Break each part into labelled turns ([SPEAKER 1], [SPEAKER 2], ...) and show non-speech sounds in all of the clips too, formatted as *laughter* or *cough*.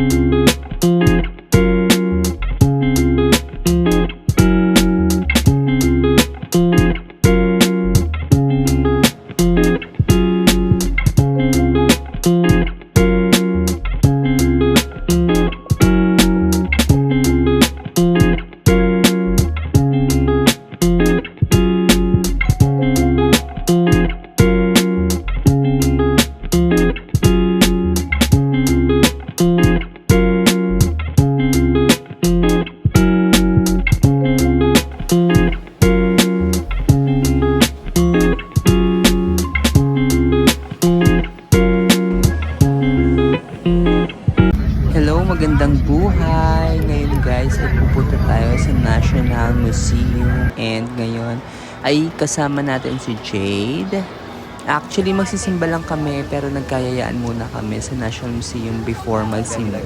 [SPEAKER 1] Hello, kasama natin si Jade. Actually, magsisimba lang kami pero nagkayayaan muna kami sa National Museum before magsimba.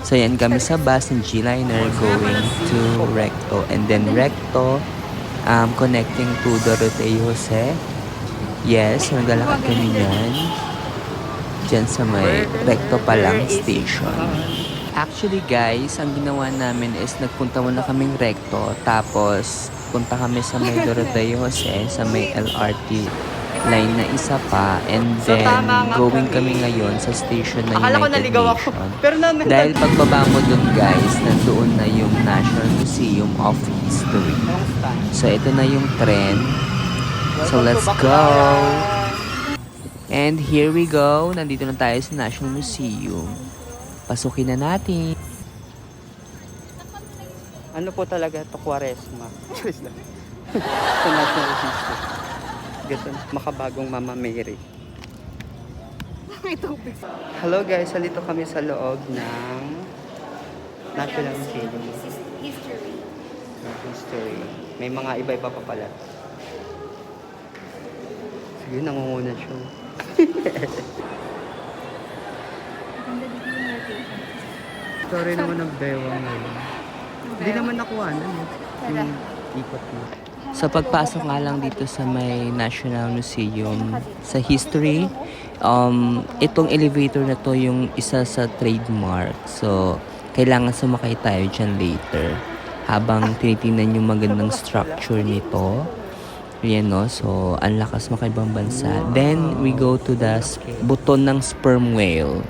[SPEAKER 1] So yan kami sa bus ng G-Liner going to Recto and then Recto um, connecting to Doroteo Jose. Yes, naglalakad kami yan dyan sa may Recto pa lang station. Actually guys, ang ginawa namin is nagpunta muna kaming Recto tapos punta kami sa may Doroteo Jose sa may LRT line na isa pa and
[SPEAKER 2] So,
[SPEAKER 1] then
[SPEAKER 2] nga
[SPEAKER 1] going
[SPEAKER 2] kami.
[SPEAKER 1] kami ngayon sa station na
[SPEAKER 2] Akala ko
[SPEAKER 1] United
[SPEAKER 2] naligaw ako. Pero namin,
[SPEAKER 1] Dahil pagbaba mo dun guys, nandoon na yung National Museum of History. So ito na yung trend. So let's go! And here we go. Nandito na tayo sa National Museum. Pasukin na natin.
[SPEAKER 2] Ano po talaga to Quaresma? *laughs* Charis lang. *laughs* sa National. Ganito, makabagong Mama Mary. Hello guys, salito kami sa loob ng National Museum
[SPEAKER 3] history.
[SPEAKER 2] History. May mga iba-iba pa pala. Sige, nangunguna siya. Story naman ng bewang ngayon. Hindi naman nakuha ano. Yung ikot mo.
[SPEAKER 1] Sa pagpasok nga lang dito sa may National Museum sa history, um, itong elevator na to yung isa sa trademark. So, kailangan sumakay tayo dyan later. Habang tinitingnan yung magandang structure nito. Yan no, so ang lakas makaibang bansa. Then, we go to the s- buto ng sperm whale.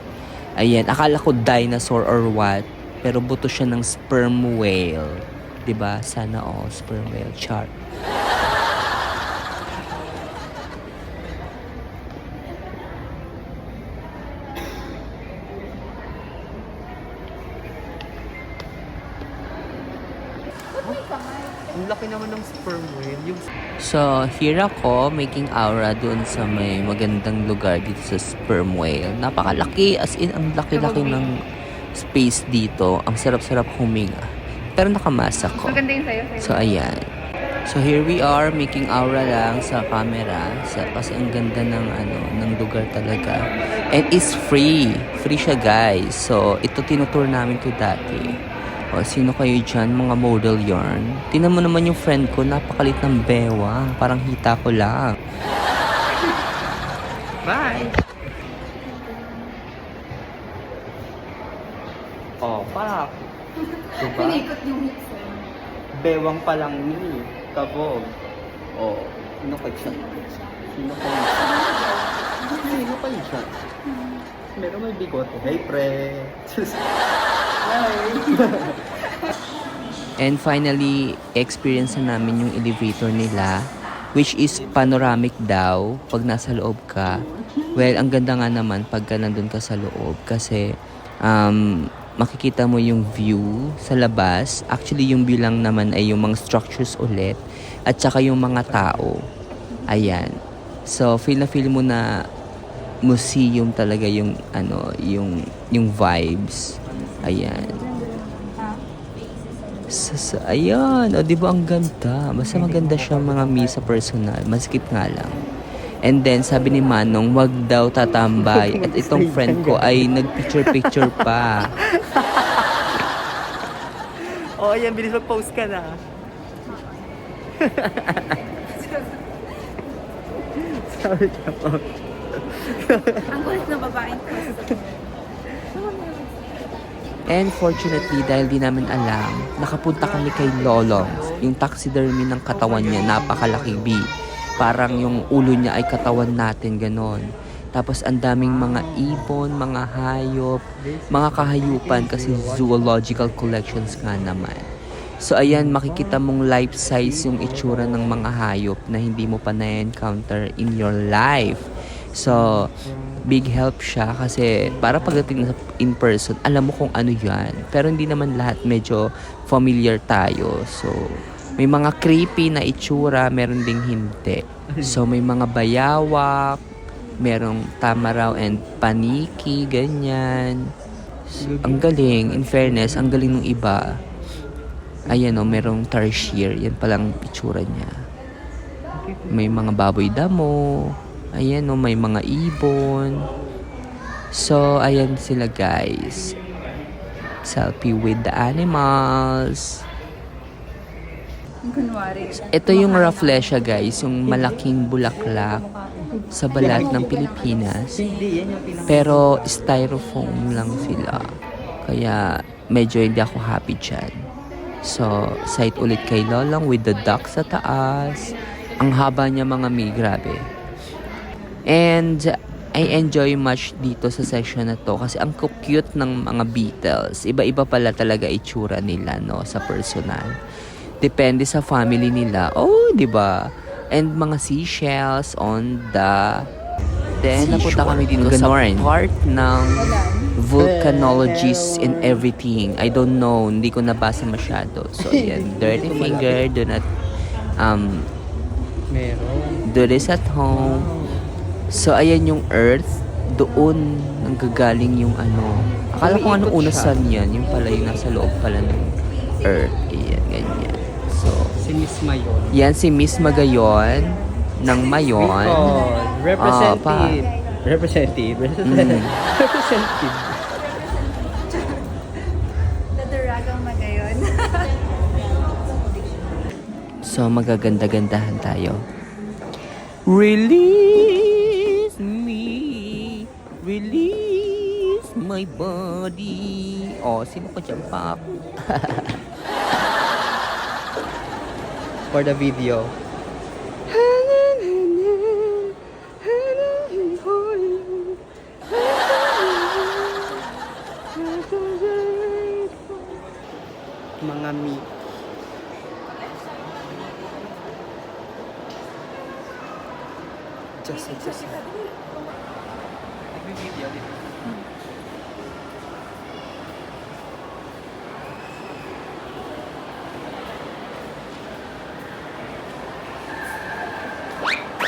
[SPEAKER 1] Ayan, akala ko dinosaur or what, pero buto siya ng sperm whale. 'Di ba? Sana all sperm whale chart.
[SPEAKER 2] Ang laki naman ng sperm whale. Yung
[SPEAKER 1] So, here ako making aura doon sa may magandang lugar dito sa sperm whale. Napakalaki, as in, ang laki-laki ng space dito. Ang sarap-sarap huminga. Pero nakamask ako.
[SPEAKER 3] Maganda yung sayo.
[SPEAKER 1] So, ayan. So, here we are, making aura lang sa camera. Sa, kasi ang ganda ng, ano, ng lugar talaga. And it's free. Free siya, guys. So, ito tinutour namin to dati. O, sino kayo dyan? Mga model yarn. Tinan mo naman yung friend ko, napakalit ng bewang. Parang hita ko lang.
[SPEAKER 2] Bye! Oh, pak! Diba?
[SPEAKER 3] Pinikot yung mixer.
[SPEAKER 2] Bewang pa lang ni. Kabog. Oh, sino kayo siya? Sino kayo siya? Sino kayo siya? Meron may bigote. Hey, pre! Hi! *laughs*
[SPEAKER 1] And finally, experience na namin yung elevator nila, which is panoramic daw pag nasa loob ka. Well, ang ganda nga naman pagka nandun ka sa loob kasi um, makikita mo yung view sa labas. Actually, yung view lang naman ay yung mga structures ulit at saka yung mga tao. Ayan. So, feel na feel mo na museum talaga yung ano, yung yung vibes. Ayan. Sa, sa, ayan, o di ba ang ganda? Basta maganda siya mga mi sa personal. Maskip nga lang. And then, sabi ni Manong, wag daw tatambay. At itong friend ko ay nagpicture-picture pa. *laughs*
[SPEAKER 2] oh, yan. Bilis mag-post ka na. Sabi niya po.
[SPEAKER 3] Ang kulit na babaeng.
[SPEAKER 1] And fortunately, dahil di namin alam, nakapunta kami kay Lolong. Yung taxidermy ng katawan niya, napakalaki B. Parang yung ulo niya ay katawan natin, ganon. Tapos ang daming mga ibon, mga hayop, mga kahayupan kasi zoological collections nga naman. So ayan, makikita mong life size yung itsura ng mga hayop na hindi mo pa na-encounter in your life. So, big help siya kasi para pagdating in person, alam mo kung ano yan. Pero hindi naman lahat medyo familiar tayo. So, may mga creepy na itsura, meron ding hindi. So, may mga bayawak, merong tamaraw and paniki, ganyan. Ang galing, in fairness, ang galing ng iba. Ayan o, merong tarsier. Yan palang itsura niya. May mga baboy damo. Ayan o, may mga ibon. So, ayan sila guys. Selfie with the animals.
[SPEAKER 3] Kunwari.
[SPEAKER 1] Ito yung rafflesia guys, yung malaking bulaklak sa balat ng Pilipinas. Pero styrofoam lang sila. Kaya medyo hindi ako happy dyan. So, site ulit kay Lolong with the duck sa taas. Ang haba niya mga mi, grabe. And I enjoy much dito sa section na to kasi ang cute ng mga Beatles. Iba-iba pala talaga itsura nila no sa personal. Depende sa family nila. Oh, 'di ba? And mga seashells on the Then, napunta kami dito sa part ng volcanologies and everything. I don't know. Hindi ko nabasa masyado. So, *laughs* yan. Dirty finger. Do not um,
[SPEAKER 2] Meron.
[SPEAKER 1] do this at home. So, ayan yung earth. Doon nanggagaling yung ano. Akala ko ano una
[SPEAKER 2] siya.
[SPEAKER 1] sun yan. Yung pala yung nasa loob pala ng earth.
[SPEAKER 2] Si Miss Mayon.
[SPEAKER 1] yan si Miss Magayon ng Mayon.
[SPEAKER 2] Recall. Representative.
[SPEAKER 1] pa.
[SPEAKER 2] Representative.
[SPEAKER 1] Mm.
[SPEAKER 2] Representative.
[SPEAKER 3] Dadaragang magayon.
[SPEAKER 1] So, magaganda-gandahan tayo. Release me. Release my body. Oh, sino ka dyan, Pap? *laughs*
[SPEAKER 2] For the video. Mga mi. Just, just.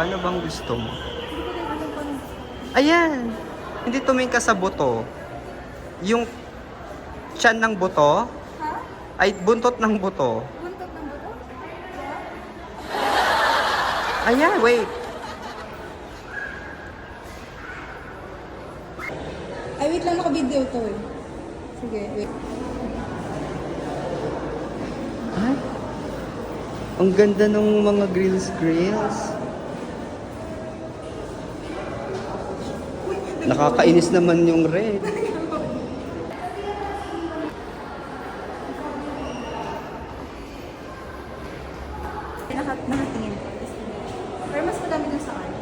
[SPEAKER 2] Paano bang gusto mo? Ayan! Hindi tumingin ka sa buto. Yung tiyan ng buto,
[SPEAKER 3] Ha?
[SPEAKER 2] ay buntot ng buto.
[SPEAKER 3] Buntot ng buto? *laughs*
[SPEAKER 2] Ayan, wait.
[SPEAKER 3] Ay, wait lang, naka-video to eh. Sige, wait.
[SPEAKER 2] Ay, ang ganda ng mga grills Nakakainis naman yung red.
[SPEAKER 3] Naka, nakatingin. Pero mas madami dun sa akin.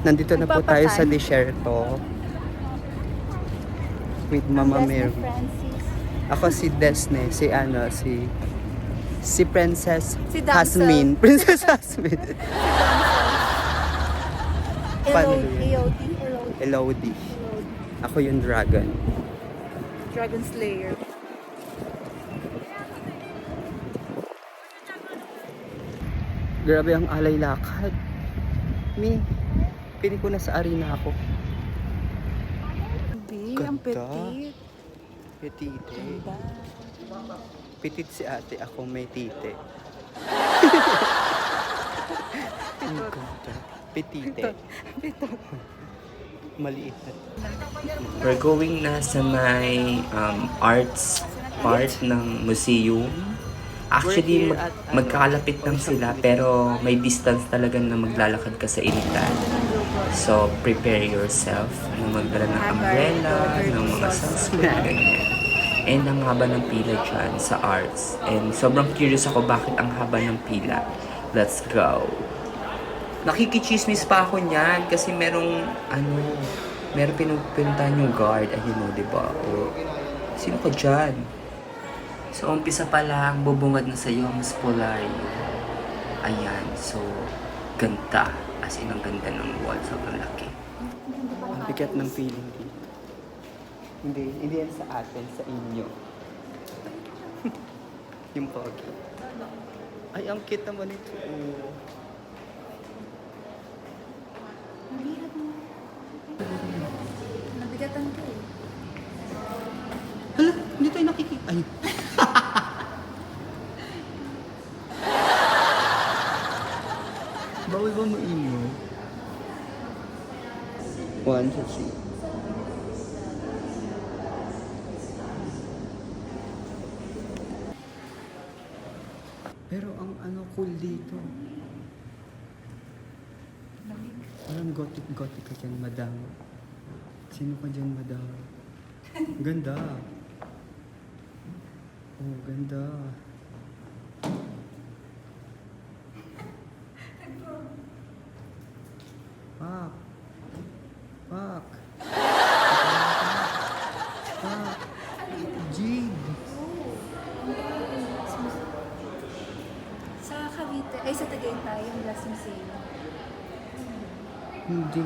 [SPEAKER 2] Nandito na po tayo sa desierto. With Mama Mary. Ako si Desne, si ano, si si Princess
[SPEAKER 3] Si Damsel.
[SPEAKER 2] Hasmin. *laughs* Princess Hasmin. Paano
[SPEAKER 3] Elodie.
[SPEAKER 2] Ako yung dragon.
[SPEAKER 3] Dragon Slayer.
[SPEAKER 2] Grabe ang alay lakad. Mi, pili ko na sa arena ako.
[SPEAKER 3] ang
[SPEAKER 2] ganda.
[SPEAKER 3] petit.
[SPEAKER 2] Petite.
[SPEAKER 3] Ganda.
[SPEAKER 2] Petit si ate, ako may tite. Ang ganda. Petite. Maliit.
[SPEAKER 1] We're going na sa may um, arts part ng museum. Actually, mag-
[SPEAKER 2] ano,
[SPEAKER 1] magkakalapit lang sila pero may distance talaga na maglalakad ka sa initan. So, prepare yourself na magdala ng umbrella, ng mga sunscreen, ganyan. And ang haba ng pila dyan sa arts. And sobrang curious ako bakit ang haba ng pila. Let's go! Nakikichismis pa ako niyan kasi merong, ano, merong pinupintahan yung guard. Ayun o, di ba? O, sino ka dyan? So, umpisa pa lang, bubungad na sa'yo ang Spolario. Ayan, so, ganda. As in, ang ganda ng wall. Sobrang laki.
[SPEAKER 2] Ang bigat ng feeling dito. Hindi, hindi yan sa atin, sa inyo. *laughs* yung pogi. Ay, ang cute naman ito. Oh.
[SPEAKER 3] Nabigat mo. Nabigatan ka eh.
[SPEAKER 2] Hala, hindi tayo nakikita. Ay. *laughs* Bawal ba mainyo? One, two, three. Pero ang ano cool dito. Parang gothic-gothic ka dyan, madam. Sino ka dyan, madam? Ganda. Oh, ganda. Fuck. Fuck. Fuck. Jade.
[SPEAKER 3] Sa Cavite, ay sa Tagaytay, yung last museum.
[SPEAKER 2] Hindi.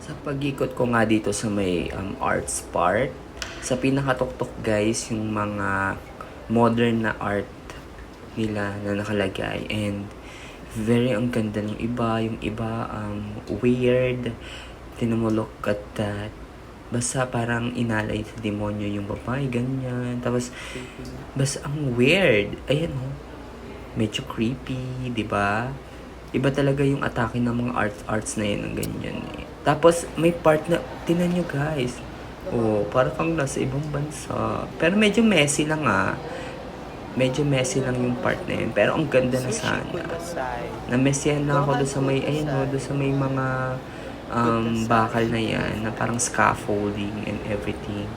[SPEAKER 1] Sa pag-ikot ko nga dito sa may um, arts part, sa pinakatuktok guys, yung mga modern na art nila na nakalagay. And very ang ganda ng iba, yung iba um, weird. Look at that. Basta parang inalay sa demonyo yung babae, ganyan. Tapos, basta ang weird. Ayan oh. Medyo creepy, di ba? Iba talaga yung atake ng mga arts arts na yun ng ganyan eh. Tapos may part na tinan nyo guys. Oh, para kang nasa ibang bansa. Pero medyo messy lang ah. Medyo messy lang yung part na yun. Pero ang ganda na sana. Na messyan lang ako doon sa may, ayun oh, doon sa may mga um, bakal na yan. Na parang scaffolding and everything.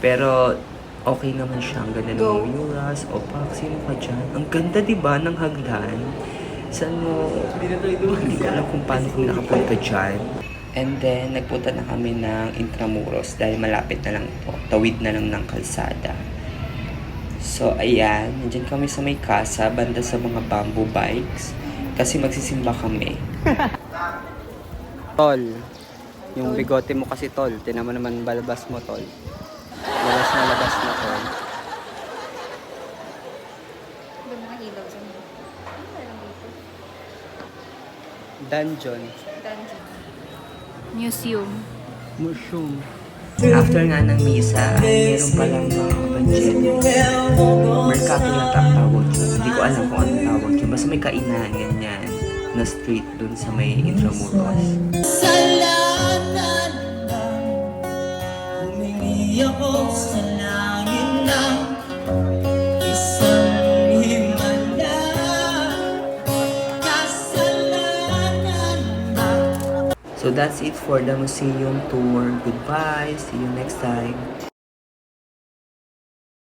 [SPEAKER 1] Pero okay naman siya. Ang ganda ng murals. O pak, sino ka dyan? Ang ganda di ba ng hagdan? Saan mo? Hindi ko alam kung paano kung nakapunta dyan. And then, nagpunta na kami ng Intramuros dahil malapit na lang ito. Tawid na lang ng kalsada. So, ayan. Nandiyan kami sa may kasa, banda sa mga bamboo bikes. Kasi magsisimba kami. *laughs*
[SPEAKER 2] Tol. Yung bigote mo kasi tol. Tinan mo naman balabas mo tol. Na labas na tol.
[SPEAKER 3] Doon mga ilaw dyan. Ano meron dito?
[SPEAKER 2] Dungeon.
[SPEAKER 3] Dungeon. Museum.
[SPEAKER 2] Mushroom.
[SPEAKER 1] After nga ng misa, ay meron palang mga budget. Mercato yata ang tawag dyan. Hindi ko alam kung anong tawag dyan. Basta may kainan, ganyan. Na street dun sa may Intramuros.
[SPEAKER 4] Kasalanan Humingi ako sa langit ng Isang himala Kasalanan na
[SPEAKER 1] So that's it for the museum tour. Goodbye. See you next time.